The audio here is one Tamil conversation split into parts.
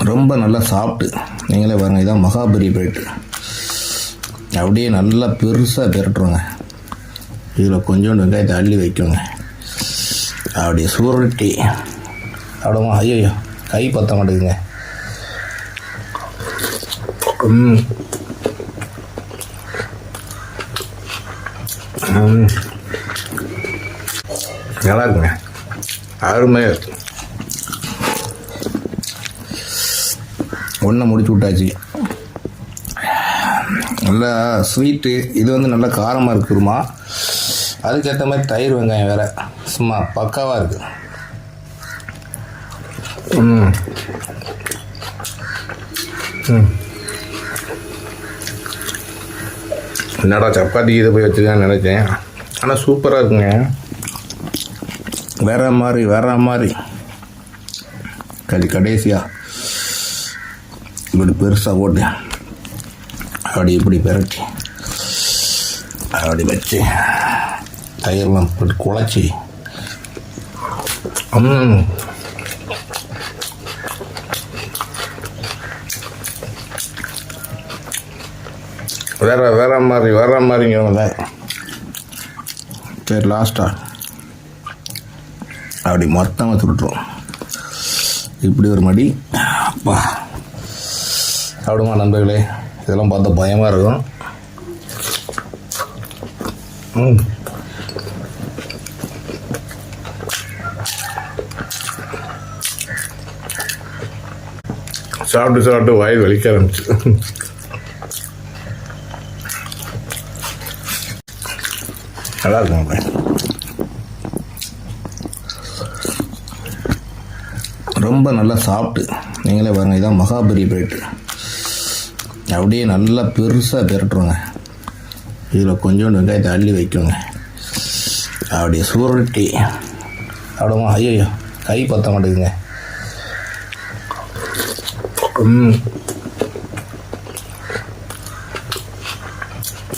ரொம்ப நல்லா சாப்பிட்டு நீங்களே பாருங்கள் இதான் மகாபரி பிரெட் அப்படியே நல்லா பெருசாக பெருட்டுருங்க இதில் கொஞ்சோண்டு வெங்காயத்தை அள்ளி வைக்கோங்க. அப்படியே சுருட்டி அப்படிமா ஐயோ கை பற்ற மாட்டேங்குங்க ம். ம். நல்லா இருக்குங்க அருமையாக இருக்கு. ஒன்றை முடிச்சு விட்டாச்சு. நல்லா ஸ்வீட்டு இது வந்து நல்லா காரமாக இருக்குமா அதுக்கேற்ற மாதிரி தயிர் வெங்காயம் வேறு. சும்மா பக்காவாக இருக்குது ம் ம் என்னடா சப்பாத்தி இதை போய் வச்சுக்கலான்னு நினச்சேன். ஆனால் சூப்பராக இருக்குங்க. வேற மாதிரி வேற மாதிரி. கடைசியாக இப்படி பெருசாக போட்டு. அப்படி இப்படி பெரட்டி. அப்படி வச்சு. தயிரெலாம் போட்டு குழச்சி. வேற வேற மாதிரி வேற மாதிரிங்கிறவங்கள சரி லாஸ்ட்டாக அப்படி மொத்தமாக சுட்டுருவோம் இப்படி ஒரு மடி. அப்பா. சாப்பிடுமா நண்பர்களே? இதெல்லாம் பார்த்தா பயமாக இருக்கும். ம். சாப்பிட்டு சாப்பிட்டு வாய் வலிக்க ஆரம்பிச்சு. நல்லா இருக்குங்க ரொம்ப நல்லா சாப்பிட்டு நீங்களே பாருங்கள் இதான் மகாபரி பிளேட்டு அப்படியே நல்லா பெருசாக பெருட்டுருங்க இதில் கொஞ்சோண்டு வெங்காயத்தை அள்ளி வைக்குங்க. அப்படியே சுருட்டி. அப்படிமா ஐயோ கை பற்ற மாட்டேங்குங்க ம்.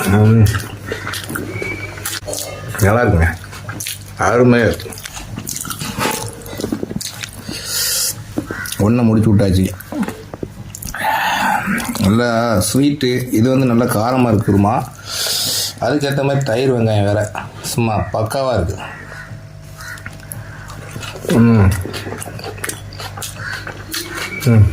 ம். நல்லா இருக்குங்க. அருமையாக இருக்கு ஒன்றை முடிச்சு விட்டாச்சு. நல்லா ஸ்வீட்டு இது வந்து நல்லா காரமாக இருக்குமா அதுக்கேற்ற மாதிரி தயிர் வெங்காயம் வேறு. சும்மா பக்காவாக இருக்குது ம். ம்.